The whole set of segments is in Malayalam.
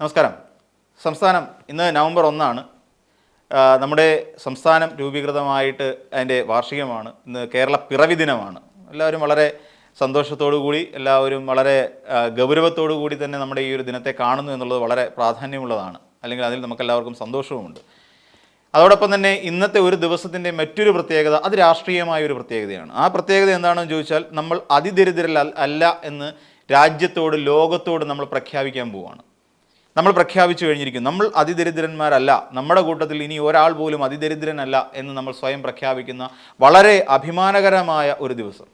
നമസ്കാരം. സംസ്ഥാനം ഇന്ന് നവംബർ ഒന്നാണ്. നമ്മുടെ സംസ്ഥാനം രൂപീകൃതമായിട്ട് അതിന്റെ വാർഷികമാണ്. ഇന്ന് കേരള പിറവി ദിനമാണ്. എല്ലാവരും വളരെ സന്തോഷത്തോടു കൂടി എല്ലാവരും വളരെ ഗൗരവത്തോടു കൂടി തന്നെ നമ്മുടെ ഈ ഒരു ദിനത്തെ കാണുന്നു എന്നുള്ളത് വളരെ പ്രാധാന്യമുള്ളതാണ്. അല്ലെങ്കിൽ അതിൽ നമുക്കെല്ലാവർക്കും സന്തോഷവുമുണ്ട്. അതോടൊപ്പം തന്നെ ഇന്നത്തെ ഒരു ദിവസത്തിന്റെ മറ്റൊരു പ്രത്യേകത അത് രാഷ്ട്രീയമായ ഒരു പ്രത്യേകതയാണ്. ആ പ്രത്യേകത എന്താണെന്ന് ചോദിച്ചാൽ നമ്മൾ അതിദരിദ്രല്ല അല്ല എന്ന് രാജ്യത്തോട് ലോകത്തോട് നമ്മൾ പ്രഖ്യാപിക്കാൻ പോവുകയാണ് നമ്മൾ പ്രഖ്യാപിച്ചു കഴിഞ്ഞിരിക്കും. നമ്മൾ അതിദരിദ്രന്മാരല്ല. നമ്മുടെ കൂട്ടത്തിൽ ഇനി ഒരാൾ പോലും അതിദരിദ്രനല്ല എന്ന് നമ്മൾ സ്വയം പ്രഖ്യാപിക്കുന്ന വളരെ അഭിമാനകരമായ ഒരു ദിവസം.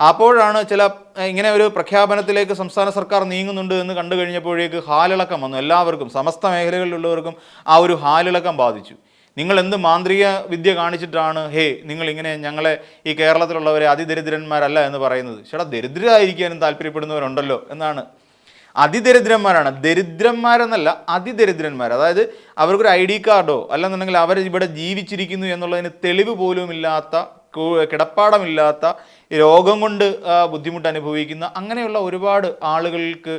അപ്പോഴാണ് ചില ഇങ്ങനെ ഒരു പ്രഖ്യാപനത്തിലേക്ക് സംസ്ഥാന സർക്കാർ നീങ്ങുന്നുണ്ട് എന്ന് കണ്ടു കഴിഞ്ഞപ്പോഴേക്ക് ഹാലിളക്കം വന്നു. എല്ലാവർക്കും സമസ്ത മേഖലകളിലുള്ളവർക്കും ആ ഒരു ഹാലിളക്കം ബാധിച്ചു. നിങ്ങൾ എന്ത് മാന്ത്രിക വിദ്യ കാണിച്ചിട്ടാണ് ഹേ നിങ്ങൾ ഇങ്ങനെ ഞങ്ങളെ ഈ കേരളത്തിലുള്ളവരെ അതിദരിദ്രന്മാരല്ല എന്ന് പറയുന്നത്? ചേട്ടാ ദരിദ്രരായിരിക്കാനും താല്പര്യപ്പെടുന്നവരുണ്ടല്ലോ എന്നാണ് അതിദരിദ്രന്മാരാണ്. ദരിദ്രന്മാരെന്നല്ല അതിദരിദ്രന്മാർ അതായത് അവർക്കൊരു ഐ ഡി കാർഡോ അല്ലെന്നുണ്ടെങ്കിൽ അവർ ഇവിടെ ജീവിച്ചിരിക്കുന്നു എന്നുള്ളതിന് തെളിവ് പോലും ഇല്ലാത്ത കിടപ്പാടമില്ലാത്ത രോഗം കൊണ്ട് ബുദ്ധിമുട്ട് അനുഭവിക്കുന്ന അങ്ങനെയുള്ള ഒരുപാട് ആളുകൾക്ക്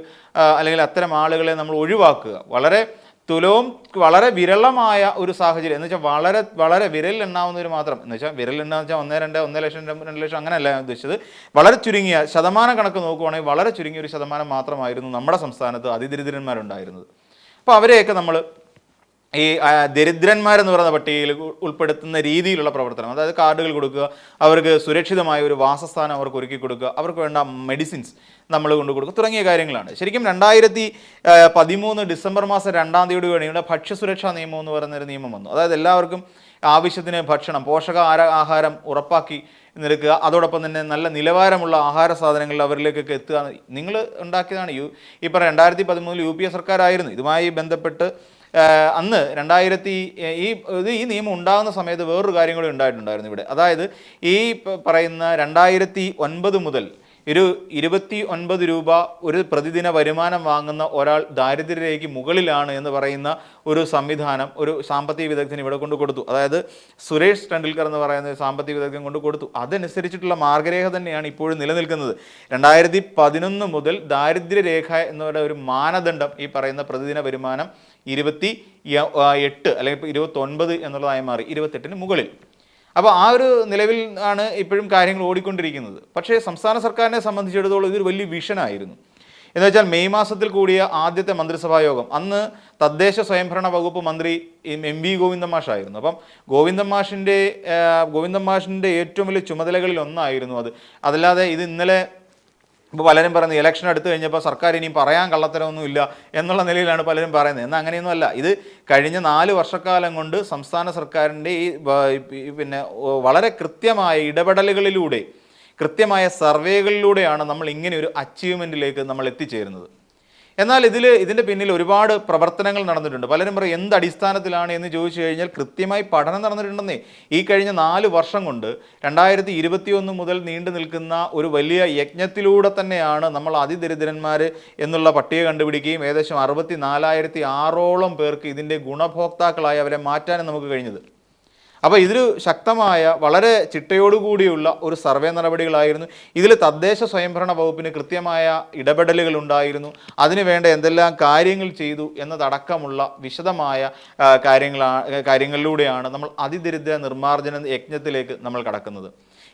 അല്ലെങ്കിൽ അത്തരം ആളുകളെ നമ്മൾ ഒഴിവാക്കുക. വളരെ തുലവും വളരെ വിരളമായ ഒരു സാഹചര്യം. എന്ന് വെച്ചാൽ വളരെ വളരെ വിരൽ എണ്ണാവുന്നവർ മാത്രം. എന്ന് വെച്ചാൽ വിരൽ എണ്ണാന്ന് വെച്ചാൽ ഒന്നേ രണ്ട് ഒന്നര ലക്ഷം രണ്ട് ലക്ഷം അങ്ങനെയല്ല ഞാൻ ഉദ്ദേശിച്ചത്. വളരെ ചുരുങ്ങിയ ശതമാനം കണക്ക് നോക്കുവാണെങ്കിൽ വളരെ ചുരുങ്ങിയ ഒരു ശതമാനം മാത്രമായിരുന്നു നമ്മുടെ സംസ്ഥാനത്ത് അതിദരിദ്രന്മാരുണ്ടായിരുന്നത്. അപ്പോൾ അവരെയൊക്കെ നമ്മൾ ഈ ദരിദ്രന്മാരെന്ന് പറയുന്ന പട്ടികയിൽ ഉൾപ്പെടുത്തുന്ന രീതിയിലുള്ള പ്രവർത്തനം. അതായത് കാർഡുകൾ കൊടുക്കുക അവർക്ക് സുരക്ഷിതമായ ഒരു വാസസ്ഥാനം അവർക്ക് ഒരുക്കി കൊടുക്കുക അവർക്ക് വേണ്ട മെഡിസിൻസ് നമ്മൾ കൊണ്ടു കൊടുക്കുക തുടങ്ങിയ കാര്യങ്ങളാണ്. ശരിക്കും രണ്ടായിരത്തി പതിമൂന്ന് ഡിസംബർ മാസം രണ്ടാം തീയതി വേണിയുടെ ഭക്ഷ്യസുരക്ഷാ നിയമം എന്ന് പറയുന്നൊരു നിയമം വന്നു. അതായത് എല്ലാവർക്കും ആവശ്യത്തിന് ഭക്ഷണം പോഷക ആഹാരം ഉറപ്പാക്കി നിൽക്കുക അതോടൊപ്പം തന്നെ നല്ല നിലവാരമുള്ള ആഹാര സാധനങ്ങൾ അവരിലേക്കൊക്കെ എത്തുക. നിങ്ങൾ ഉണ്ടാക്കിയതാണ്. യു ഇപ്പം രണ്ടായിരത്തി പതിമൂന്നിൽ യു പി എ സർക്കാരായിരുന്നു. ഇതുമായി ബന്ധപ്പെട്ട് അന്ന് രണ്ടായിരത്തി ഈ ഇത് ഈ നിയമം ഉണ്ടാകുന്ന സമയത്ത് വേറൊരു കാര്യം കൂടി ഉണ്ടായിട്ടുണ്ടായിരുന്നു ഇവിടെ. അതായത് ഈ പറയുന്ന രണ്ടായിരത്തി ഒൻപത് മുതൽ ഒരു ഇരുപത്തി ഒൻപത് രൂപ ഒരു പ്രതിദിന വരുമാനം വാങ്ങുന്ന ഒരാൾ ദാരിദ്ര്യരേഖയ്ക്ക് മുകളിലാണ് എന്ന് പറയുന്ന ഒരു സംവിധാനം ഒരു സാമ്പത്തിക വിദഗ്ധൻ ഇവിടെ കൊണ്ട് കൊടുത്തു. അതായത് സുരേഷ് ടെണ്ടുൽക്കർ എന്ന് പറയുന്ന സാമ്പത്തിക വിദഗ്ധൻ കൊണ്ട് കൊടുത്തു. അതനുസരിച്ചിട്ടുള്ള മാർഗരേഖ തന്നെയാണ് ഇപ്പോഴും നിലനിൽക്കുന്നത്. രണ്ടായിരത്തി പതിനൊന്ന് മുതൽ ദാരിദ്ര്യരേഖ എന്നുള്ള ഒരു മാനദണ്ഡം ഈ പറയുന്ന പ്രതിദിന വരുമാനം ഇരുപത്തി എട്ട് അല്ലെങ്കിൽ ഇരുപത്തൊൻപത് എന്നുള്ളതായി മാറി ഇരുപത്തെട്ടിന് മുകളിൽ. അപ്പോൾ ആ ഒരു നിലവിൽ ആണ് ഇപ്പോഴും കാര്യങ്ങൾ ഓടിക്കൊണ്ടിരിക്കുന്നത്. പക്ഷേ സംസ്ഥാന സർക്കാരിനെ സംബന്ധിച്ചിടത്തോളം ഇതൊരു വലിയ വിഷനായിരുന്നു എന്ന് വെച്ചാൽ മെയ് മാസത്തിൽ കൂടിയ ആദ്യത്തെ മന്ത്രിസഭാ യോഗം അന്ന് തദ്ദേശ സ്വയംഭരണ വകുപ്പ് മന്ത്രി എം വി ഗോവിന്ദൻ മാഷായിരുന്നു അപ്പം ഗോവിന്ദൻ മാഷിന്റെ ഗോവിന്ദൻ ഏറ്റവും വലിയ ചുമതലകളിൽ ഒന്നായിരുന്നു അത്. അതല്ലാതെ ഇത് ഇന്നലെ ഇപ്പോൾ പലരും പറയുന്നത് ഇലക്ഷൻ എടുത്തു കഴിഞ്ഞപ്പോൾ സർക്കാർ ഇനിയും പറയാൻ കള്ളത്തരമൊന്നുമില്ല എന്നുള്ള നിലയിലാണ് പലരും പറയുന്നത്. എന്നാൽ അങ്ങനെയൊന്നുമല്ല. ഇത് കഴിഞ്ഞ നാല് വർഷക്കാലം കൊണ്ട് സംസ്ഥാന സർക്കാരിന്റെ ഈ പിന്നെ വളരെ കൃത്യമായ ഇടപെടലുകളിലൂടെ കൃത്യമായ സർവേകളിലൂടെയാണ് നമ്മൾ ഇങ്ങനെ ഒരു അച്ചീവ്മെന്റിലേക്ക് നമ്മൾ എത്തിച്ചേരുന്നത്. എന്നാൽ ഇതിൽ ഇതിന്റെ പിന്നിൽ ഒരുപാട് പ്രവർത്തനങ്ങൾ നടന്നിട്ടുണ്ട്. പലരും പറയും എന്ത് അടിസ്ഥാനത്തിലാണ്? എന്ന് ചോദിച്ചു കഴിഞ്ഞാൽ കൃത്യമായി പഠനം നടന്നിട്ടുണ്ടെന്നേ. ഈ കഴിഞ്ഞ നാല് വർഷം കൊണ്ട് രണ്ടായിരത്തി ഇരുപത്തിയൊന്ന് മുതൽ നീണ്ടു നിൽക്കുന്ന ഒരു വലിയ യജ്ഞത്തിലൂടെ തന്നെയാണ് നമ്മൾ അതിദരിദ്രന്മാർ എന്നുള്ള പട്ടിക കണ്ടുപിടിക്കുകയും ഏകദേശം അറുപത്തി നാലായിരത്തി ആറോളം പേർക്ക് ഇതിന്റെ ഗുണഭോക്താക്കളായി അവരെ മാറ്റാനും നമുക്ക് കഴിഞ്ഞത്. അപ്പോൾ ഇതൊരു ശക്തമായ വളരെ ചിട്ടയോടുകൂടിയുള്ള ഒരു സർവേ നടപടികളായിരുന്നു. ഇതിൽ തദ്ദേശ സ്വയംഭരണ വകുപ്പിന് കൃത്യമായ ഇടപെടലുകൾ ഉണ്ടായിരുന്നു. അതിനുവേണ്ട എന്തെല്ലാം കാര്യങ്ങൾ ചെയ്തു എന്നതടക്കമുള്ള വിശദമായ കാര്യങ്ങളാ കാര്യങ്ങളിലൂടെയാണ് നമ്മൾ അതിദരിദ്ര നിർമ്മാർജന യജ്ഞത്തിലേക്ക് നമ്മൾ കടക്കുന്നത്.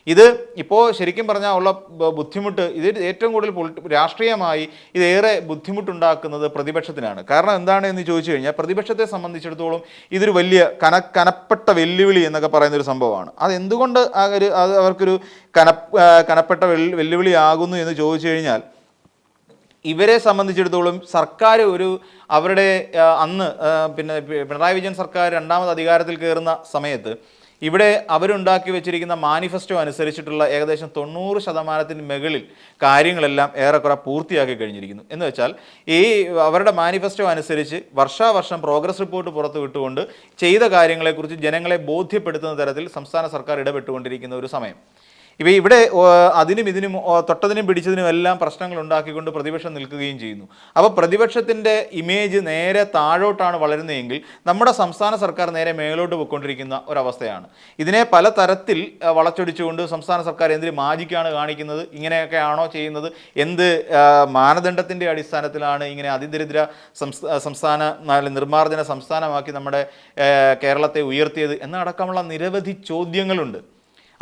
ഇത് ഇപ്പോൾ ശരിക്കും പറഞ്ഞാൽ ഉള്ള ബുദ്ധിമുട്ട് ഇത് ഏറ്റവും കൂടുതൽ രാഷ്ട്രീയമായി ഇതേറെ ബുദ്ധിമുട്ടുണ്ടാക്കുന്നത് പ്രതിപക്ഷത്തിനാണ്. കാരണം എന്താണ് എന്ന് ചോദിച്ചു കഴിഞ്ഞാൽ പ്രതിപക്ഷത്തെ സംബന്ധിച്ചിടത്തോളം ഇതൊരു വലിയ കന കനപ്പെട്ട വെല്ലുവിളി എന്നൊക്കെ പറയുന്ന ഒരു സംഭവമാണ്. അത് എന്തുകൊണ്ട് ഒരു അത് അവർക്കൊരു കന കനപ്പെട്ട വെല്ലുവിളി ആകുന്നു എന്ന് ചോദിച്ചു കഴിഞ്ഞാൽ ഇവരെ സംബന്ധിച്ചിടത്തോളം സർക്കാർ ഒരു അവരുടെ അന്ന് പിന്നെ പിണറായി വിജയൻ സർക്കാർ രണ്ടാമത് അധികാരത്തിൽ കയറുന്ന സമയത്ത് ഇവിടെ അവരുണ്ടാക്കി വെച്ചിരിക്കുന്ന മാനിഫെസ്റ്റോ അനുസരിച്ചിട്ടുള്ള ഏകദേശം തൊണ്ണൂറ് ശതമാനത്തിന് മുകളിൽ കാര്യങ്ങളെല്ലാം ഏറെക്കുറെ പൂർത്തിയാക്കി കഴിഞ്ഞിരിക്കുന്നു. എന്ന് വെച്ചാൽ ഈ അവരുടെ മാനിഫെസ്റ്റോ അനുസരിച്ച് വർഷാവർഷം പ്രോഗ്രസ് റിപ്പോർട്ട് പുറത്തു വിട്ടുകൊണ്ട് ചെയ്ത കാര്യങ്ങളെക്കുറിച്ച് ജനങ്ങളെ ബോധ്യപ്പെടുത്തുന്ന തരത്തിൽ സംസ്ഥാന സർക്കാർ ഇടപെട്ടുകൊണ്ടിരിക്കുന്ന ഒരു സമയം. ഇവ ഇവിടെ അതിനും ഇതിനും തൊട്ടതിനും പിടിച്ചതിനും എല്ലാം പ്രശ്നങ്ങൾ ഉണ്ടാക്കിക്കൊണ്ട് പ്രതിപക്ഷം നിൽക്കുകയും ചെയ്യുന്നു. അപ്പോൾ പ്രതിപക്ഷത്തിന്റെ ഇമേജ് നേരെ താഴോട്ടാണ് വളരുന്നതെങ്കിൽ നമ്മുടെ സംസ്ഥാന സർക്കാർ നേരെ മേലോട്ട് പോയിക്കൊണ്ടിരിക്കുന്ന ഒരവസ്ഥയാണ്. ഇതിനെ പല തരത്തിൽ വളച്ചൊടിച്ചുകൊണ്ട് സംസ്ഥാന സർക്കാർ എന്തിന് മാജിക്കാണ് കാണിക്കുന്നത് ഇങ്ങനെയൊക്കെ ആണോ ചെയ്യുന്നത് എന്ത് മാനദണ്ഡത്തിന്റെ അടിസ്ഥാനത്തിലാണ് ഇങ്ങനെ അതിദരിദ്ര സംസ്ഥാന നിർമ്മാർജന സംസ്ഥാനമാക്കി നമ്മുടെ കേരളത്തെ ഉയർത്തിയത് എന്നടക്കമുള്ള നിരവധി ചോദ്യങ്ങളുണ്ട്.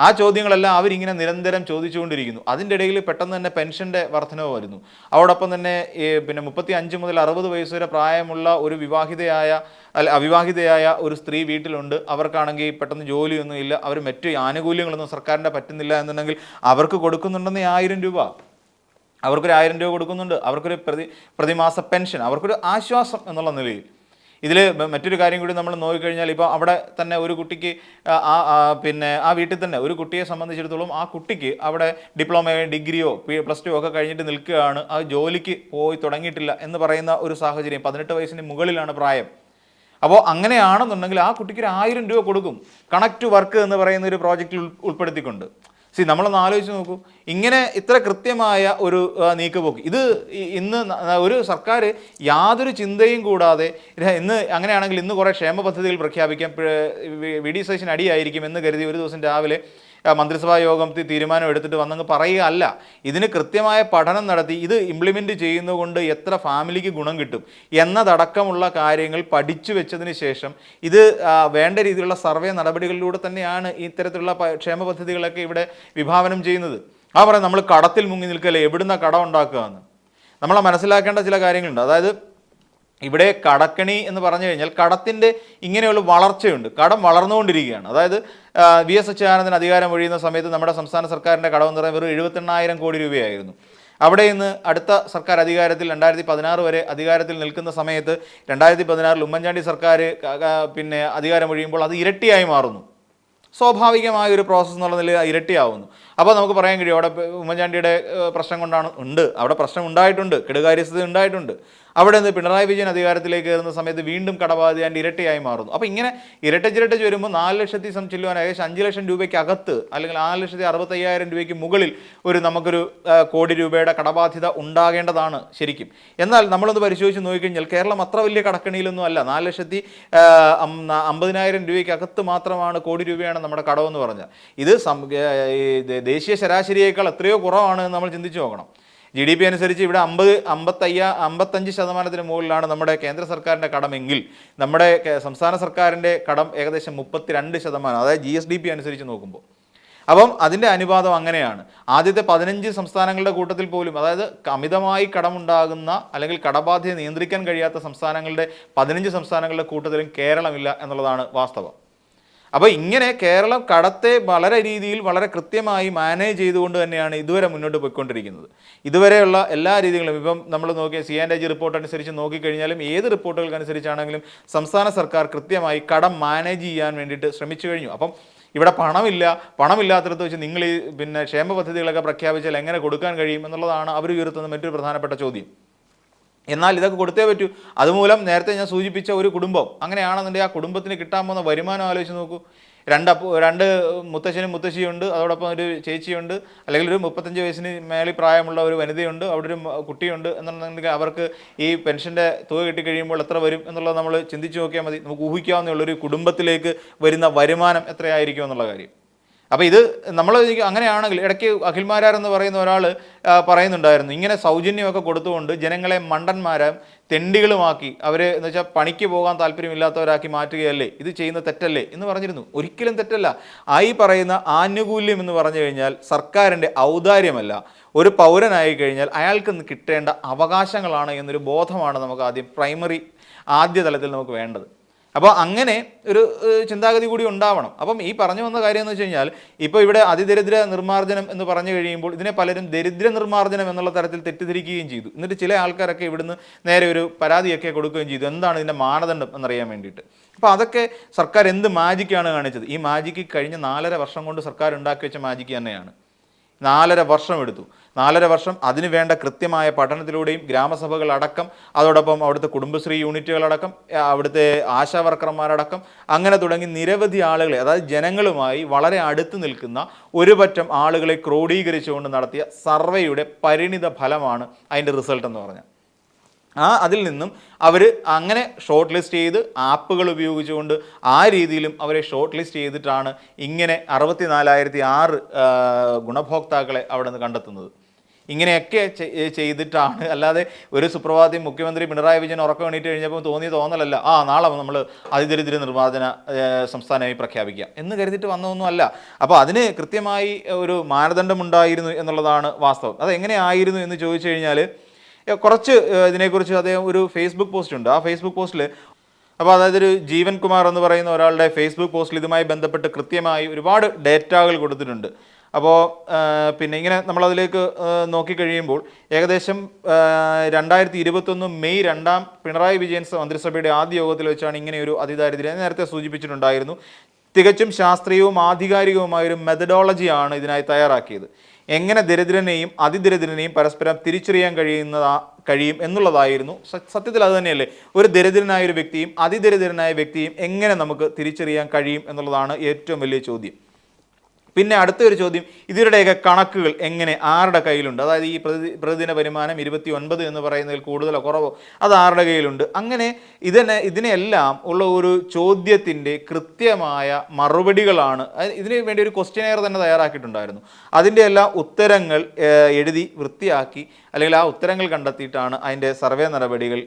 ആ ചോദ്യങ്ങളെല്ലാം അവരിങ്ങനെ നിരന്തരം ചോദിച്ചുകൊണ്ടിരിക്കുന്നു. അതിന്റെ ഇടയിൽ പെട്ടെന്ന് തന്നെ പെൻഷന്റെ വർധനവ് വരുന്നു. അതോടൊപ്പം തന്നെ പിന്നെ മുപ്പത്തി അഞ്ച് മുതൽ അറുപത് വയസ്സ് വരെ പ്രായമുള്ള ഒരു വിവാഹിതയായ അല്ല അവിവാഹിതയായ ഒരു സ്ത്രീ വീട്ടിലുണ്ട്. അവർക്കാണെങ്കിൽ പെട്ടെന്ന് ജോലിയൊന്നും ഇല്ല. അവർ മറ്റു ആനുകൂല്യങ്ങളൊന്നും സർക്കാരിന്റെ പറ്റുന്നില്ല എന്നുണ്ടെങ്കിൽ അവർക്ക് കൊടുക്കുന്നുണ്ടെന്ന് ആയിരം രൂപ. അവർക്കൊരു ആയിരം രൂപ കൊടുക്കുന്നുണ്ട്. അവർക്കൊരു പ്രതി പ്രതിമാസ പെൻഷൻ. അവർക്കൊരു ആശ്വാസം എന്നുള്ള നിലയിൽ. ഇതിൽ മറ്റൊരു കാര്യം കൂടി നമ്മൾ നോക്കിക്കഴിഞ്ഞാൽ ഇപ്പോൾ അവിടെ തന്നെ ഒരു കുട്ടിക്ക് ആ പിന്നെ ആ വീട്ടിൽ തന്നെ ഒരു കുട്ടിയെ സംബന്ധിച്ചിടത്തോളം ആ കുട്ടിക്ക് അവിടെ ഡിപ്ലോമയോ ഡിഗ്രിയോ പ്ലസ് ടു ഒക്കെ കഴിഞ്ഞിട്ട് നിൽക്കുകയാണ്. ആ ജോലിക്ക് പോയി തുടങ്ങിയിട്ടില്ല എന്ന് പറയുന്ന ഒരു സാഹചര്യം. പതിനെട്ട് വയസ്സിന് മുകളിലാണ് പ്രായം. അപ്പോൾ അങ്ങനെയാണെന്നുണ്ടെങ്കിൽ ആ കുട്ടിക്ക് ഒരു ആയിരം രൂപ കൊടുക്കും. കണക്ട് വർക്ക് എന്ന് പറയുന്ന ഒരു പ്രോജക്റ്റിൽ ഉൾ- ഉൾപ്പെടുത്തിക്കൊണ്ട്. സി നമ്മളൊന്ന് ആലോചിച്ച് നോക്കൂ. ഇങ്ങനെ ഇത്ര കൃത്യമായ ഒരു നീക്കുപോക്ക്. ഇത് ഇന്ന് ഒരു സർക്കാർ യാതൊരു ചിന്തയും കൂടാതെ ഇന്ന് അങ്ങനെയാണെങ്കിൽ ഇന്ന് കുറേ ക്ഷേമ പദ്ധതികൾ പ്രഖ്യാപിക്കാം. വി- ഡി സതീശൻ അടിയായിരിക്കും എന്ന് കരുതി ഒരു ദിവസം രാവിലെ മന്ത്രിസഭാ യോഗത്തിൽ തീരുമാനം എടുത്തിട്ട് വന്നങ്ങ് പറയുകയല്ല. ഇതിന് കൃത്യമായ പഠനം നടത്തി ഇത് ഇംപ്ലിമെന്റ് ചെയ്യുന്നതുകൊണ്ട് എത്ര ഫാമിലിക്ക് ഗുണം കിട്ടും എന്നതടക്കമുള്ള കാര്യങ്ങൾ പഠിച്ചു വെച്ചതിന് ശേഷം ഇത് വേണ്ട രീതിയിലുള്ള സർവേ നടപടികളിലൂടെ തന്നെയാണ് ഇത്തരത്തിലുള്ള ക്ഷേമ പദ്ധതികളൊക്കെ ഇവിടെ വിഭാവനം ചെയ്യുന്നത്. ആ പറയാം നമ്മൾ കടത്തിൽ മുങ്ങി നിൽക്കല്ലേ എവിടുന്ന കടം ഉണ്ടാക്കുക എന്ന് നമ്മൾ മനസ്സിലാക്കേണ്ട ചില കാര്യങ്ങളുണ്ട്. അതായത് ഇവിടെ കടക്കണി എന്ന് പറഞ്ഞു കഴിഞ്ഞാൽ കടത്തിന്റെ ഇങ്ങനെയുള്ള വളർച്ചയുണ്ട്. കടം വളർന്നുകൊണ്ടിരിക്കുകയാണ്. അതായത് വി എസ് അച്യുതാനന്ദൻ അധികാരം ഒഴിയുന്ന സമയത്ത് നമ്മുടെ സംസ്ഥാന സർക്കാരിന്റെ കടമെന്ന് പറയുന്നത് വെറും എഴുപത്തെണ്ണായിരം കോടി രൂപയായിരുന്നു. അവിടെ നിന്ന് അടുത്ത സർക്കാർ അധികാരത്തിൽ രണ്ടായിരത്തി പതിനാറ് വരെ അധികാരത്തിൽ നിൽക്കുന്ന സമയത്ത് രണ്ടായിരത്തി പതിനാറിൽ ഉമ്മൻചാണ്ടി സർക്കാർ പിന്നെ അധികാരം ഒഴിയുമ്പോൾ അത് ഇരട്ടിയായി മാറുന്നു. സ്വാഭാവികമായ ഒരു പ്രോസസ്സ് എന്നുള്ള നിലയിൽ ഇരട്ടിയാവുന്നു. അപ്പോൾ നമുക്ക് പറയാൻ കഴിയും അവിടെ ഉമ്മൻചാണ്ടിയുടെ പ്രശ്നം കൊണ്ടാണ് ഉണ്ട്. അവിടെ പ്രശ്നം ഉണ്ടായിട്ടുണ്ട്. കെടുകാര്യസ്ഥത ഉണ്ടായിട്ടുണ്ട്. അവിടെ നിന്ന് പിണറായി വിജയൻ അധികാരത്തിലേക്ക് കയറുന്ന സമയത്ത് വീണ്ടും കടബാധ്യന്റെ ഇരട്ടിയായി മാറുന്നു. അപ്പോൾ ഇങ്ങനെ ഇരട്ട ചിരട്ട ചേരുമ്പോൾ നാല് ലക്ഷത്തി സം ചെല്ലുവാൻ ഏകദേശം അഞ്ച് ലക്ഷം രൂപയ്ക്ക് അകത്ത് അല്ലെങ്കിൽ നാല് ലക്ഷത്തി അറുപത്തയ്യായിരം രൂപയ്ക്ക് മുകളിൽ ഒരു നമുക്കൊരു കോടി രൂപയുടെ കടബാധ്യത ഉണ്ടാകേണ്ടതാണ് ശരിക്കും. എന്നാൽ നമ്മളൊന്ന് പരിശോധിച്ച് നോക്കിക്കഴിഞ്ഞാൽ കേരളം അത്ര വലിയ കടക്കണിയിലൊന്നും അല്ല. നാല് ലക്ഷത്തി അമ്പതിനായിരം രൂപയ്ക്ക് അകത്ത് മാത്രമാണ് കോടി രൂപയാണ് നമ്മുടെ കടമെന്ന് പറഞ്ഞാൽ ഇത് ദേശീയ ശരാശരിയേക്കാൾ എത്രയോ കുറവാണ് നമ്മൾ ചിന്തിച്ചു നോക്കണം. ജി ഡി പി അനുസരിച്ച് ഇവിടെ അമ്പത് അമ്പത്തയ്യ അമ്പത്തഞ്ച് ശതമാനത്തിന് മുകളിലാണ് നമ്മുടെ കേന്ദ്ര സർക്കാരിന്റെ കടമെങ്കിൽ നമ്മുടെ സംസ്ഥാന സർക്കാരിന്റെ കടം ഏകദേശം മുപ്പത്തിരണ്ട് ശതമാനം അതായത് ജി എസ് ഡി പി അനുസരിച്ച് നോക്കുമ്പോൾ. അപ്പം അതിന്റെ അനുപാതം അങ്ങനെയാണ്. ആദ്യത്തെ പതിനഞ്ച് സംസ്ഥാനങ്ങളുടെ കൂട്ടത്തിൽ പോലും അതായത് അമിതമായി കടമുണ്ടാകുന്ന അല്ലെങ്കിൽ കടബാധ്യത നിയന്ത്രിക്കാൻ കഴിയാത്ത സംസ്ഥാനങ്ങളുടെ പതിനഞ്ച് സംസ്ഥാനങ്ങളുടെ കൂട്ടത്തിലും കേരളമില്ല എന്നുള്ളതാണ് വാസ്തവം. അപ്പോൾ ഇങ്ങനെ കേരളം കടത്തെ വളരെ രീതിയിൽ വളരെ കൃത്യമായി മാനേജ് ചെയ്തുകൊണ്ട് തന്നെയാണ് ഇതുവരെ മുന്നോട്ട് പോയിക്കൊണ്ടിരിക്കുന്നത്. ഇതുവരെയുള്ള എല്ലാ രീതികളും ഇപ്പം നമ്മൾ നോക്കിയ സി ആൻഡ് ജി റിപ്പോർട്ട് അനുസരിച്ച് നോക്കിക്കഴിഞ്ഞാലും ഏത് റിപ്പോർട്ടുകൾക്കനുസരിച്ചാണെങ്കിലും സംസ്ഥാന സർക്കാർ കൃത്യമായി കടം മാനേജ് ചെയ്യാൻ വേണ്ടിയിട്ട് ശ്രമിച്ചു കഴിഞ്ഞു. അപ്പം ഇവിടെ പണമില്ല പണമില്ലാത്തടത്ത് വെച്ച് നിങ്ങൾ ഈ പിന്നെ ക്ഷേമ പദ്ധതികളൊക്കെ പ്രഖ്യാപിച്ചാൽ എങ്ങനെ കൊടുക്കാൻ കഴിയും എന്നുള്ളതാണ് അവർ ഉയർത്തുന്ന മറ്റൊരു പ്രധാനപ്പെട്ട ചോദ്യം. എന്നാൽ ഇതൊക്കെ കൊടുത്തേ പറ്റൂ. അതുമൂലം നേരത്തെ ഞാൻ സൂചിപ്പിച്ച ഒരു കുടുംബം. അങ്ങനെയാണെന്നുണ്ടെങ്കിൽ ആ കുടുംബത്തിന് കിട്ടാൻ പോകുന്ന വരുമാനം ആലോചിച്ച് നോക്കൂ. രണ്ട് രണ്ട് മുത്തശ്ശനും മുത്തശ്ശിയുണ്ട് അതോടൊപ്പം ഒരു ചേച്ചിയുണ്ട് അല്ലെങ്കിൽ ഒരു മുപ്പത്തഞ്ച് വയസ്സിന് മേളിൽ പ്രായമുള്ള ഒരു വനിതയുണ്ട് അവിടെ ഒരു കുട്ടിയുണ്ട് എന്നുണ്ടെങ്കിൽ അവർക്ക് ഈ പെൻഷന്റെ തുക കിട്ടിക്കഴിയുമ്പോൾ എത്ര വരും എന്നുള്ളത് നമ്മൾ ചിന്തിച്ച് നോക്കിയാൽ മതി. നമുക്ക് ഊഹിക്കാവുന്ന ഒരു കുടുംബത്തിലേക്ക് വരുന്ന വരുമാനം എത്രയായിരിക്കും എന്നുള്ള കാര്യം. അപ്പോൾ ഇത് നമ്മൾ അങ്ങനെയാണെങ്കിൽ ഇടയ്ക്ക് അഖിൽമാരാർ എന്ന് പറയുന്ന ഒരാൾ പറയുന്നുണ്ടായിരുന്നു. ഇങ്ങനെ സൗജന്യമൊക്കെ കൊടുത്തുകൊണ്ട് ജനങ്ങളെ മണ്ടന്മാരും തെണ്ടികളുമാക്കി അവർ എന്ന് വെച്ചാൽ പണിക്ക് പോകാൻ താല്പര്യമില്ലാത്തവരാക്കി മാറ്റുകയല്ലേ? ഇത് ചെയ്യുന്ന തെറ്റല്ലേ? എന്ന് പറഞ്ഞിരുന്നു. ഒരിക്കലും തെറ്റല്ല. ആയി പറയുന്ന ആനുകൂല്യം എന്ന് പറഞ്ഞു കഴിഞ്ഞാൽ സർക്കാരിന്റെ ഔദാര്യമല്ല. ഒരു പൗരനായി കഴിഞ്ഞാൽ അയാൾക്ക് കിട്ടേണ്ട അവകാശങ്ങളാണ് എന്നൊരു ബോധമാണ് നമുക്ക് ആദ്യം പ്രൈമറി ആദ്യ തലത്തിൽ നമുക്ക് വേണ്ടത്. അപ്പോൾ അങ്ങനെ ഒരു ചിന്താഗതി കൂടി ഉണ്ടാവണം. അപ്പം ഈ പറഞ്ഞു വന്ന കാര്യം എന്ന് വെച്ച് കഴിഞ്ഞാൽ ഇപ്പോൾ ഇവിടെ അതിദരിദ്ര നിർമ്മാർജനം എന്ന് പറഞ്ഞു കഴിയുമ്പോൾ ഇതിനെ പലരും ദരിദ്ര നിർമ്മാർജനം എന്നുള്ള തരത്തിൽ തെറ്റിദ്ധരിക്കുകയും ചെയ്തു. എന്നിട്ട് ചില ആൾക്കാരൊക്കെ ഇവിടുന്ന് നേരെ ഒരു പരാതിയൊക്കെ കൊടുക്കുകയും ചെയ്തു. എന്താണ് ഇതിന്റെ മാനദണ്ഡം എന്നറിയാൻ വേണ്ടിയിട്ട്. അപ്പോൾ അതൊക്കെ സർക്കാർ എന്ത് മാജിക്കാണ് കാണിച്ചത്? ഈ മാജിക്ക് കഴിഞ്ഞ നാലര വർഷം കൊണ്ട് സർക്കാർ ഉണ്ടാക്കി വെച്ച മാജിക്ക് തന്നെയാണ്. നാലര വർഷം എടുത്തു. നാലര വർഷം അതിനു വേണ്ട കൃത്യമായ പഠനത്തിലൂടെയും ഗ്രാമസഭകൾ അടക്കം അതോടൊപ്പം അവിടുത്തെ കുടുംബശ്രീ യൂണിറ്റുകളടക്കം അവിടുത്തെ ആശാ വർക്കർമാരടക്കം അങ്ങനെ തുടങ്ങി നിരവധി ആളുകളെ അതായത് ജനങ്ങളുമായി വളരെ അടുത്ത് നിൽക്കുന്ന ഒരു പറ്റം ആളുകളെ ക്രോഡീകരിച്ചുകൊണ്ട് നടത്തിയ സർവേയുടെ പരിണിത ഫലമാണ് അതിന്റെ റിസൾട്ട് എന്ന് പറഞ്ഞാൽ. ആ അതിൽ നിന്നും അവർ അങ്ങനെ ഷോർട്ട് ലിസ്റ്റ് ചെയ്ത് ആപ്പുകൾ ഉപയോഗിച്ചുകൊണ്ട് ആ രീതിയിലും അവരെ ഷോർട്ട് ലിസ്റ്റ് ചെയ്തിട്ടാണ് ഇങ്ങനെ അറുപത്തി നാലായിരത്തി ആറ് ഗുണഭോക്താക്കളെ അവിടെ നിന്ന് കണ്ടെത്തുന്നത്. ഇങ്ങനെയൊക്കെ ചെയ്തിട്ടാണ്. അല്ലാതെ ഒരു സുപ്രഭാതം മുഖ്യമന്ത്രി പിണറായി വിജയൻ ഉറക്കം എണീറ്റ് കഴിഞ്ഞപ്പോൾ തോന്നിയ തോന്നലല്ല. ആ നാളെ നമ്മൾ അതിദരിദ്ര നിർമ്മാർജന സംസ്ഥാനമായി പ്രഖ്യാപിക്കുക എന്ന് കരുതിയിട്ട് വന്നതൊന്നും അല്ല. അപ്പോൾ അതിന് കൃത്യമായി ഒരു മാനദണ്ഡമുണ്ടായിരുന്നു എന്നുള്ളതാണ് വാസ്തവം. അതെങ്ങനെയായിരുന്നു എന്ന് ചോദിച്ചു കഴിഞ്ഞാൽ കുറച്ച് ഇതിനെക്കുറിച്ച് അദ്ദേഹം ഒരു ഫേസ്ബുക്ക് പോസ്റ്റ് ഉണ്ട്. ആ ഫേസ്ബുക്ക് പോസ്റ്റിൽ അപ്പോൾ അതായത് ഒരു ജീവൻ കുമാർ എന്ന് പറയുന്ന ഒരാളുടെ ഫേസ്ബുക്ക് പോസ്റ്റിൽ ഇതുമായി ബന്ധപ്പെട്ട് കൃത്യമായി ഒരുപാട് ഡേറ്റകൾ കൊടുത്തിട്ടുണ്ട്. അപ്പോൾ പിന്നെ ഇങ്ങനെ നമ്മളതിലേക്ക് നോക്കിക്കഴിയുമ്പോൾ ഏകദേശം രണ്ടായിരത്തി ഇരുപത്തൊന്ന് മെയ് രണ്ടാം പിണറായി വിജയൻ മന്ത്രിസഭയുടെ ആദ്യ യോഗത്തിൽ വെച്ചാണ് ഇങ്ങനെ ഒരു അതിദാരിദ്ര്യം നേരത്തെ സൂചിപ്പിച്ചിട്ടുണ്ടായിരുന്നു. തികച്ചും ശാസ്ത്രീയവും ആധികാരികവുമായ ഒരു മെത്തഡോളജിയാണ് ഇതിനായി തയ്യാറാക്കിയത്. എങ്ങനെ ദരിദ്രനെയും അതിദരിദ്രനെയും പരസ്പരം തിരിച്ചറിയാൻ കഴിയുന്നതാ കഴിയും എന്നുള്ളതായിരുന്നു. സത്യത്തിൽ അത് തന്നെയല്ലേ? ഒരു ദരിദ്രനായ ഒരു വ്യക്തിയും അതിദരിദ്രനായ വ്യക്തിയും എങ്ങനെ നമുക്ക് തിരിച്ചറിയാൻ കഴിയും എന്നുള്ളതാണ് ഏറ്റവും വലിയ ചോദ്യം. പിന്നെ അടുത്ത ഒരു ചോദ്യം ഇതിരുടെയൊക്കെ കണക്കുകൾ എങ്ങനെ ആരുടെ കയ്യിലുണ്ട്? അതായത് ഈ പ്രതി പ്രതിദിന വരുമാനം ഇരുപത്തി ഒൻപത് എന്ന് പറയുന്നതിൽ കൂടുതലോ കുറവോ അത് ആരുടെ കയ്യിലുണ്ട്? അങ്ങനെ ഇതിനെ ഇതിനെല്ലാം ഉള്ള ഒരു ചോദ്യത്തിന്റെ കൃത്യമായ മറുപടികളാണ് ഇതിന് വേണ്ടി ഒരു ക്വസ്റ്റ്യനെയർ തന്നെ തയ്യാറാക്കിയിട്ടുണ്ടായിരുന്നു. അതിന്റെ എല്ലാ ഉത്തരങ്ങൾ എഴുതി വൃത്തിയാക്കി അല്ലെങ്കിൽ ആ ഉത്തരങ്ങൾ കണ്ടെത്തിയിട്ടാണ് അതിന്റെ സർവേ നടപടികൾ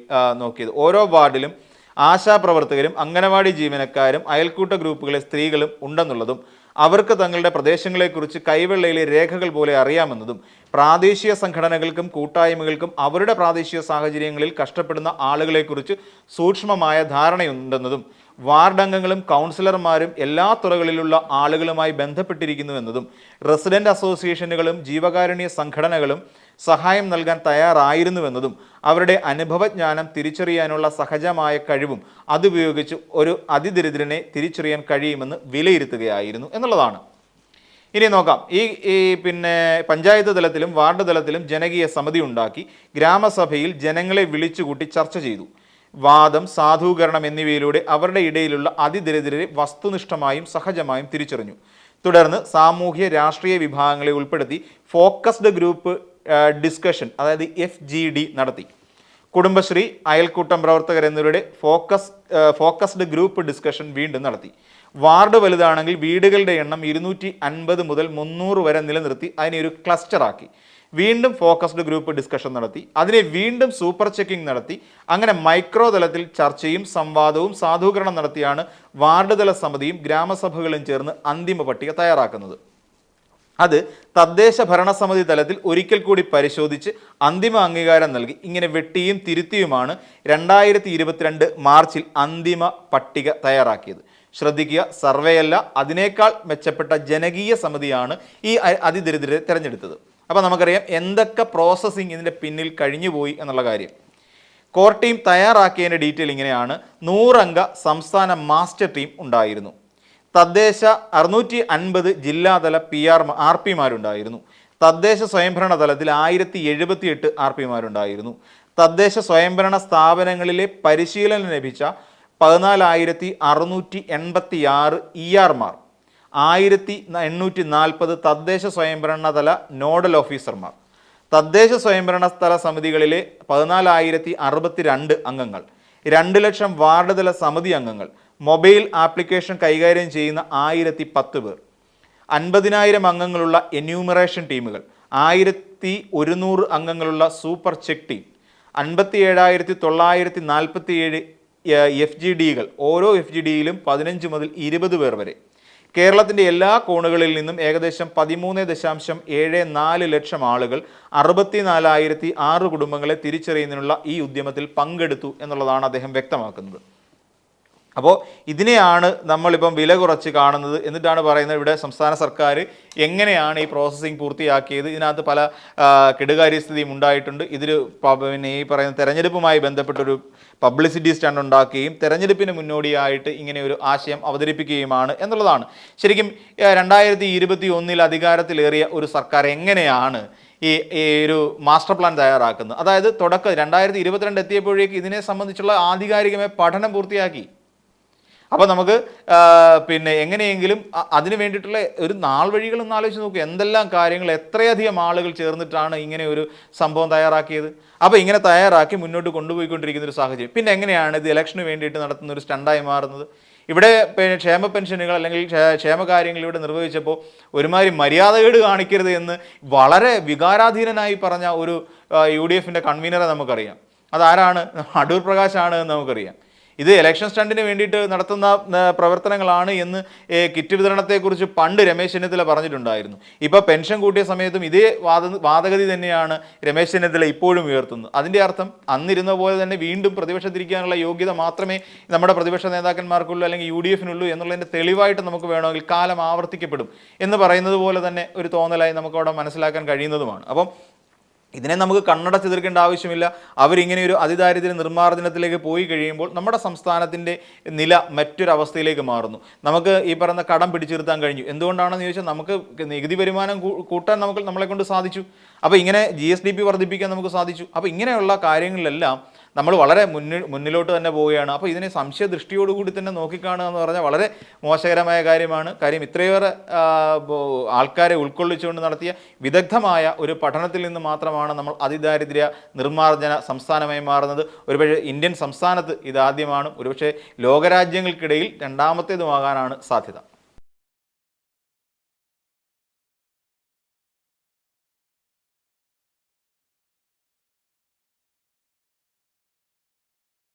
നോക്കിയത്. ഓരോ വാർഡിലും ആശാപ്രവർത്തകരും അംഗനവാടി ജീവനക്കാരും അയൽക്കൂട്ട ഗ്രൂപ്പുകളിലെ സ്ത്രീകളും ഉണ്ടെന്നുള്ളതും അവർക്ക് തങ്ങളുടെ പ്രദേശങ്ങളെക്കുറിച്ച് കൈവെള്ളയിലെ രേഖകൾ പോലെ അറിയാമെന്നതും പ്രാദേശിക സംഘടനകൾക്കും കൂട്ടായ്മകൾക്കും അവരുടെ പ്രാദേശിക സാഹചര്യങ്ങളിൽ കഷ്ടപ്പെടുന്ന ആളുകളെക്കുറിച്ച് സൂക്ഷ്മമായ ധാരണയുണ്ടെന്നതും വാർഡ് അംഗങ്ങളും കൗൺസിലർമാരും എല്ലാ തുറകളിലുള്ള ആളുകളുമായി ബന്ധപ്പെട്ടിരിക്കുന്നുവെന്നതും റെസിഡന്റ് അസോസിയേഷനുകളും ജീവകാരുണ്യ സംഘടനകളും സഹായം നൽകാൻ തയ്യാറായിരുന്നുവെന്നതും അവരുടെ അനുഭവജ്ഞാനം തിരിച്ചറിയാനുള്ള സഹജമായ കഴിവും അതുപയോഗിച്ച് ഒരു അതിദരിദ്രനെ തിരിച്ചറിയാൻ കഴിയുമെന്ന് വിലയിരുത്തുകയായിരുന്നു എന്നുള്ളതാണ്. ഇനി നോക്കാം. ഈ ഈ പിന്നെ പഞ്ചായത്ത് തലത്തിലും വാർഡ് തലത്തിലും ജനകീയ സമിതി ഉണ്ടാക്കി ഗ്രാമസഭയിൽ ജനങ്ങളെ വിളിച്ചുകൂട്ടി ചർച്ച ചെയ്തു. വാദം സാധൂകരണം എന്നിവയിലൂടെ അവരുടെ ഇടയിലുള്ള അതിദരിദ്രരെ വസ്തുനിഷ്ഠമായും സഹജമായും തിരിച്ചറിഞ്ഞു. തുടർന്ന് സാമൂഹ്യ രാഷ്ട്രീയ വിഭാഗങ്ങളെ ഉൾപ്പെടുത്തി ഫോക്കസ്ഡ് ഗ്രൂപ്പ് ഡിസ്കഷൻ അതായത് എഫ് ജി ഡി നടത്തി. കുടുംബശ്രീ അയൽക്കൂട്ടം പ്രവർത്തകർ എന്നിവരുടെ ഫോക്കസ് ഫോക്കസ്ഡ് ഗ്രൂപ്പ് ഡിസ്കഷൻ വീണ്ടും നടത്തി. വാർഡ് വലുതാണെങ്കിൽ വീടുകളുടെ എണ്ണം ഇരുന്നൂറ്റി അൻപത് മുതൽ മുന്നൂറ് വരെ നിലനിർത്തി അതിനെ ഒരു ക്ലസ്റ്ററാക്കി വീണ്ടും ഫോക്കസ്ഡ് ഗ്രൂപ്പ് ഡിസ്കഷൻ നടത്തി. അതിനെ വീണ്ടും സൂപ്പർ ചെക്കിംഗ് നടത്തി. അങ്ങനെ മൈക്രോ തലത്തിൽ ചർച്ചയും സംവാദവും സാധൂകരണം നടത്തിയാണ് വാർഡ് തല സമിതിയും ഗ്രാമസഭകളും ചേർന്ന് അന്തിമ പട്ടിക തയ്യാറാക്കുന്നത്. അത് തദ്ദേശ ഭരണസമിതി തലത്തിൽ ഒരിക്കൽ കൂടി പരിശോധിച്ച് അന്തിമ അംഗീകാരം നൽകി. ഇങ്ങനെ വെട്ടിയും തിരുത്തിയുമാണ് രണ്ടായിരത്തി ഇരുപത്തിരണ്ട് മാർച്ചിൽ അന്തിമ പട്ടിക തയ്യാറാക്കിയത്. ശ്രദ്ധിക്കുക സർവേയല്ല അതിനേക്കാൾ മെച്ചപ്പെട്ട ജനകീയ സമിതിയാണ് ഈ അതിദരിദ്രരെ തിരഞ്ഞെടുത്തത്. അപ്പോൾ നമുക്കറിയാം എന്തൊക്കെ പ്രോസസ്സിങ് ഇതിന്റെ പിന്നിൽ കഴിഞ്ഞുപോയി എന്നുള്ള കാര്യം. കോർ ടീം തയ്യാറാക്കിയതിന്റെ ഡീറ്റെയിൽ ഇങ്ങനെയാണ്. നൂറംഗ സംസ്ഥാന മാസ്റ്റർ ടീം ഉണ്ടായിരുന്നു. തദ്ദേശ അറുന്നൂറ്റി അൻപത് ജില്ലാതല പി ആർ ആർ പിമാരുണ്ടായിരുന്നു. തദ്ദേശ സ്വയംഭരണ തലത്തിൽ ആയിരത്തി എഴുപത്തി എട്ട് ആർ പിമാരുണ്ടായിരുന്നു. തദ്ദേശ സ്വയംഭരണ സ്ഥാപനങ്ങളിലെ പരിശീലനം ലഭിച്ച പതിനാലായിരത്തി അറുന്നൂറ്റി എൺപത്തി ആറ് ഇ ആർമാർ ആയിരത്തി എണ്ണൂറ്റി നാൽപ്പത് തദ്ദേശ സ്വയംഭരണ തല നോഡൽ ഓഫീസർമാർ. തദ്ദേശ സ്വയംഭരണ സ്ഥല സമിതികളിലെ പതിനാലായിരത്തി അറുപത്തിരണ്ട് അംഗങ്ങൾ. രണ്ട് ലക്ഷം വാർഡ് തല സമിതി അംഗങ്ങൾ. മൊബൈൽ ആപ്ലിക്കേഷൻ കൈകാര്യം ചെയ്യുന്ന ആയിരത്തി പത്ത് പേർ. അൻപതിനായിരം അംഗങ്ങളുള്ള എന്യൂമറേഷൻ ടീമുകൾ ആയിരത്തി ഒരുന്നൂറ് അംഗങ്ങളുള്ള സൂപ്പർ ചെക്ക് ടീം അൻപത്തി ഏഴായിരത്തി തൊള്ളായിരത്തി നാൽപ്പത്തി ഏഴ് എഫ് ജി ഡികൾ ഓരോ എഫ് ജി ഡിയിലും പതിനഞ്ച് മുതൽ ഇരുപത് പേർ വരെ. കേരളത്തിന്റെ എല്ലാ കോണുകളിൽ നിന്നും ഏകദേശം പതിമൂന്ന് ദശാംശം ഏഴ് നാല് ലക്ഷം ആളുകൾ അറുപത്തിനാലായിരത്തി ആറ് കുടുംബങ്ങളെ തിരിച്ചറിയുന്നതിനുള്ള ഈ ഉദ്യമത്തിൽ പങ്കെടുത്തു എന്നുള്ളതാണ് അദ്ദേഹം വ്യക്തമാക്കുന്നത്. അപ്പോൾ ഇതിനെയാണ് നമ്മളിപ്പം വില കുറച്ച് കാണുന്നത് എന്നിട്ടാണ് പറയുന്നത് ഇവിടെ സംസ്ഥാന സർക്കാർ എങ്ങനെയാണ് ഈ പ്രോസസ്സിംഗ് പൂർത്തിയാക്കിയത്. ഇതിനകത്ത് പല കെടുകാര്യസ്ഥിതിയും ഉണ്ടായിട്ടുണ്ട്. ഇതിൽ പിന്നെ ഈ പറയുന്ന തെരഞ്ഞെടുപ്പുമായി ബന്ധപ്പെട്ടൊരു പബ്ലിസിറ്റി സ്റ്റണ്ട് ഉണ്ടാക്കുകയും തെരഞ്ഞെടുപ്പിന് മുന്നോടിയായിട്ട് ഇങ്ങനെ ഒരു ആശയം അവതരിപ്പിക്കുകയുമാണ് എന്നുള്ളതാണ്. ശരിക്കും രണ്ടായിരത്തി ഇരുപത്തി ഒന്നിൽ അധികാരത്തിലേറിയ ഒരു സർക്കാർ എങ്ങനെയാണ് ഈ ഈ ഒരു മാസ്റ്റർ പ്ലാൻ തയ്യാറാക്കുന്നത്? അതായത് തുടക്കം രണ്ടായിരത്തി ഇരുപത്തിരണ്ട് എത്തിയപ്പോഴേക്ക് ഇതിനെ സംബന്ധിച്ചുള്ള ആധികാരികമായ പഠനം പൂർത്തിയാക്കി. അപ്പോൾ നമുക്ക് പിന്നെ എങ്ങനെയെങ്കിലും അതിന് വേണ്ടിയിട്ടുള്ള ഒരു നാൾ വഴികൾ ഒന്ന് ആലോചിച്ച് നോക്കുക എന്തെല്ലാം കാര്യങ്ങൾ എത്രയധികം ആളുകൾ ചേർന്നിട്ടാണ് ഇങ്ങനെ ഒരു സംഭവം തയ്യാറാക്കിയത്? അപ്പോൾ ഇങ്ങനെ തയ്യാറാക്കി മുന്നോട്ട് കൊണ്ടുപോയിക്കൊണ്ടിരിക്കുന്ന ഒരു സാഹചര്യം. പിന്നെ എങ്ങനെയാണ് ഇത് ഇലക്ഷന് വേണ്ടിയിട്ട് നടത്തുന്ന ഒരു സ്റ്റണ്ടായി മാറുന്നത്? ഇവിടെ പിന്നെ ക്ഷേമ പെൻഷനുകൾ അല്ലെങ്കിൽ ക്ഷേമ ക്ഷേമകാര്യങ്ങൾ ഇവിടെ നിർവഹിച്ചപ്പോൾ ഒരുമാതിരി മര്യാദകേട് കാണിക്കരുത് എന്ന് വളരെ വികാരാധീനനായി പറഞ്ഞ ഒരു യു ഡി എഫിന്റെ കൺവീനറെ നമുക്കറിയാം. അതാരാണ്? അടൂർ പ്രകാശാണ് എന്ന് നമുക്കറിയാം. ഇത് ഇലക്ഷൻ സ്റ്റണ്ടിന് വേണ്ടിയിട്ട് നടത്തുന്ന പ്രവർത്തനങ്ങളാണ് എന്ന് കിറ്റ് വിതരണത്തെക്കുറിച്ച് പണ്ട് രമേശ് ചെന്നിത്തല പറഞ്ഞിട്ടുണ്ടായിരുന്നു. ഇപ്പോൾ പെൻഷൻ കൂട്ടിയ സമയത്തും ഇതേ വാദ വാദഗതി തന്നെയാണ് രമേശ് ചെന്നിത്തല ഇപ്പോഴും ഉയർത്തുന്നത്. അതിന്റെ അർത്ഥം അന്നിരുന്ന പോലെ തന്നെ വീണ്ടും പ്രതിപക്ഷത്തിരിക്കാനുള്ള യോഗ്യത മാത്രമേ നമ്മുടെ പ്രതിപക്ഷ നേതാക്കന്മാർക്കുള്ളൂ അല്ലെങ്കിൽ യു ഡി എഫിനുള്ളൂ എന്നുള്ളതിന്റെ തെളിവായിട്ട് നമുക്ക് വേണമെങ്കിൽ കാലം ആവർത്തിക്കപ്പെടും എന്ന് പറയുന്നത് പോലെ തന്നെ ഒരു തോന്നലായി നമുക്ക് അവിടെ മനസ്സിലാക്കാൻ കഴിയുന്നതുമാണ്. അപ്പം ഇതിനെ നമുക്ക് കണ്ണടച്ച് തീർക്കേണ്ട ആവശ്യമില്ല. അവരിങ്ങനെ ഒരു അതിദാരിദ്ര്യ നിർമ്മാർജനത്തിലേക്ക് പോയി കഴിയുമ്പോൾ നമ്മുടെ സംസ്ഥാനത്തിന്റെ നില മറ്റൊരവസ്ഥയിലേക്ക് മാറുന്നു. നമുക്ക് ഈ പറയുന്ന കടം പിടിച്ചിരുത്താൻ കഴിഞ്ഞു. എന്തുകൊണ്ടാണെന്ന് ചോദിച്ചാൽ നമുക്ക് നികുതി വരുമാനം കൂട്ടാൻ നമുക്ക് നമ്മളെ കൊണ്ട് സാധിച്ചു. അപ്പോൾ ഇങ്ങനെ ജി വർദ്ധിപ്പിക്കാൻ നമുക്ക് സാധിച്ചു. അപ്പോൾ ഇങ്ങനെയുള്ള കാര്യങ്ങളിലെല്ലാം നമ്മൾ വളരെ മുന്നിൽ മുന്നിലോട്ട് തന്നെ പോവുകയാണ്. അപ്പോൾ ഇതിനെ സംശയ ദൃഷ്ടിയോടുകൂടി തന്നെ നോക്കിക്കാണുക എന്ന് പറഞ്ഞാൽ വളരെ മോശകരമായ കാര്യമാണ്. കാര്യം ഇത്രയേറെ ആൾക്കാരെ ഉൾക്കൊള്ളിച്ചുകൊണ്ട് നടത്തിയ വിദഗ്ധമായ ഒരു പഠനത്തിൽ നിന്ന് മാത്രമാണ് നമ്മൾ അതിദാരിദ്ര്യ നിർമ്മാർജന സംസ്ഥാനമായി മാറുന്നത്. ഒരുപക്ഷെ ഇന്ത്യൻ സംസ്ഥാനത്ത് ഇതാദ്യമാണ്. ഒരുപക്ഷെ ലോകരാജ്യങ്ങൾക്കിടയിൽ രണ്ടാമത്തേതുമാകാനാണ് സാധ്യത.